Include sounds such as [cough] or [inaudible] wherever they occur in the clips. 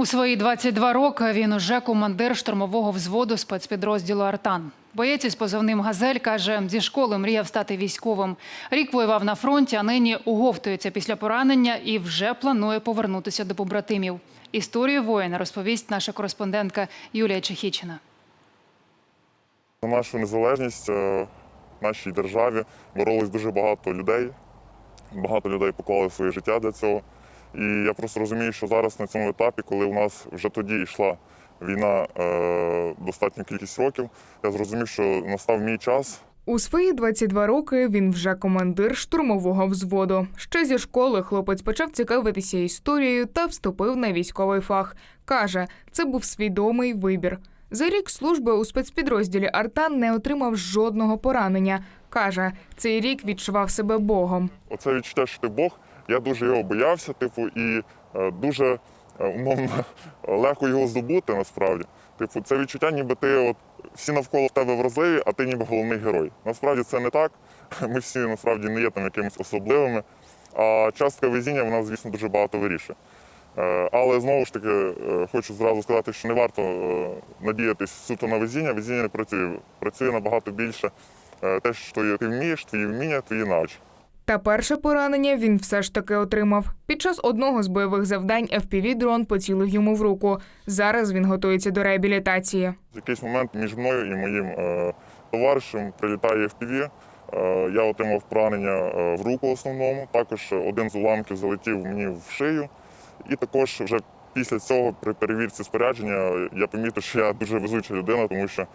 У свої 22 роки він уже командир штурмового взводу спецпідрозділу Артан. Боєць із позивним Газель каже, зі школи мріяв стати військовим. Рік воював на фронті, а нині уговтується після поранення і вже планує повернутися до побратимів. Історію воїна розповість наша кореспондентка Юлія Чехічина. За нашу незалежність е, в нашій державі боролись дуже багато людей. Багато людей поклали своє життя для цього. І я просто розумію, що зараз на цьому етапі, коли у нас вже тоді йшла війна е, достатню кількість років, я зрозумів, що настав мій час У свої 22 роки він вже командир штурмового взводу. Ще зі школи хлопець почав цікавитися історією та вступив на військовий фах. Каже, це був свідомий вибір. За рік служби у спецпідрозділі Артан не отримав жодного поранення. Каже, цей рік відчував себе богом. Оце відчуття, що ти Бог, я дуже його боявся, типу, і е, дуже е, умовно [laughs] легко його здобути насправді. Типу, це відчуття, ніби ти от всі навколо тебе вразливі, а ти ніби головний герой. Насправді це не так. [laughs] Ми всі насправді не є там якимись особливими. А частка везіння вона, звісно, дуже багато вирішує. Е, Але знову ж таки хочу зразу сказати, що не варто надіятись суто на везіння. Везіння не працює. Працює набагато більше те, що ти вмієш, твої вміння, твої навички. Та перше поранення він все ж таки отримав. Під час одного з бойових завдань FPV-дрон поцілив йому в руку. Зараз він готується до реабілітації. В якийсь момент між мною і моїм е, товаришем прилітає FPV. Е, я отримав поранення е, в руку основному. Також один з уламків залетів мені в шию. І також вже після цього, при перевірці спорядження, я помітив, що я дуже везуча людина, тому що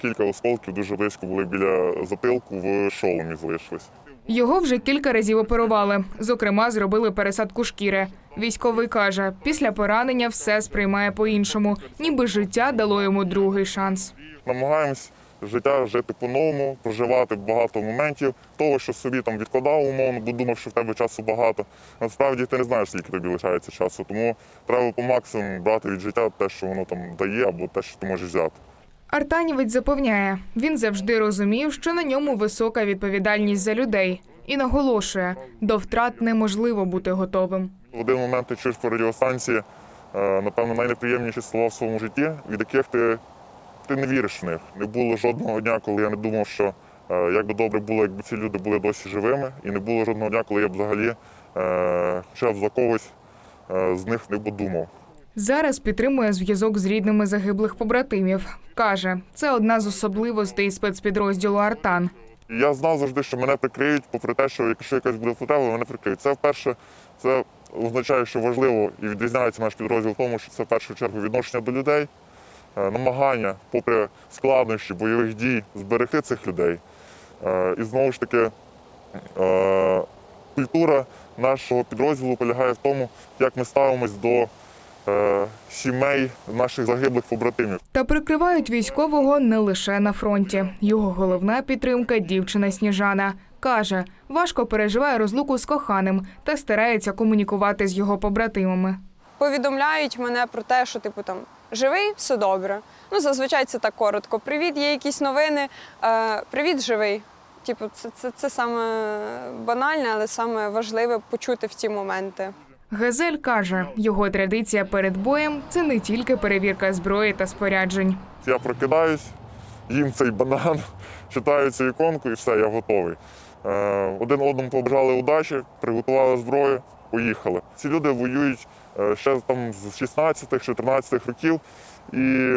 кілька осколків дуже близько були біля затилку в шоломі залишились. Його вже кілька разів оперували. Зокрема, зробили пересадку шкіри. Військовий каже, після поранення все сприймає по-іншому, ніби життя дало йому другий шанс. намагаємось життя жити по-новому, проживати багато моментів того, що собі там відкладав умовно, бо думав, що в тебе часу багато. Насправді ти не знаєш, скільки тобі лишається часу. Тому треба по максимуму брати від життя те, що воно там дає, або те, що ти можеш взяти. Артанівець запевняє, він завжди розумів, що на ньому висока відповідальність за людей, і наголошує, до втрат неможливо бути готовим. Один момент ти чуєш по радіостанції, е, напевно, найнеприємніші слова в своєму житті, від яких ти, ти не віриш в них. Не було жодного дня, коли я не думав, що е, як би добре було, якби ці люди були досі живими. І не було жодного дня, коли я б взагалі е, хоча б за когось з них не подумав. Зараз підтримує зв'язок з рідними загиблих побратимів. Каже, це одна з особливостей спецпідрозділу Артан. Я знав завжди, що мене прикриють, попри те, що якщо якась буде потреба, мене прикриють. Це вперше, це означає, що важливо і відрізняється наш підрозділ в тому, що це в першу чергу відношення до людей, е, намагання, попри складнощі бойових дій, зберегти цих людей. Е, І знову ж таки, е, культура нашого підрозділу полягає в тому, як ми ставимось до сімей наших загиблих побратимів. Та прикривають військового не лише на фронті. Його головна підтримка дівчина Сніжана. Каже, важко переживає розлуку з коханим та старається комунікувати з його побратимами. повідомляють мене про те, що типу там живий, все добре. Ну зазвичай це так коротко. Привіт, є якісь новини. Е, Привіт, живий. Типу, це, це, це саме банальне, але саме важливе почути в ці моменти. Гезель каже, його традиція перед боєм це не тільки перевірка зброї та споряджень. Я прокидаюсь, їм цей банан, [laughs] читаю цю іконку і все, я готовий. Е, Один одному побажали удачі, приготували зброю, поїхали. Ці люди воюють е, ще там з 16-14 років, і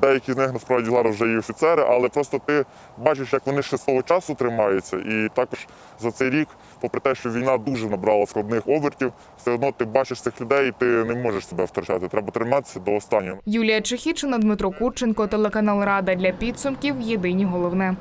деякі з них насправді зараз вже і офіцери, але просто ти бачиш, як вони ще свого часу тримаються. І також за цей рік, попри те, що війна дуже набрала складних обертів, все одно ти бачиш цих людей і ти не можеш себе втрачати. Треба триматися до останнього. Юлія Чехічина, Дмитро Курченко, телеканал Рада для підсумків. Єдині головне.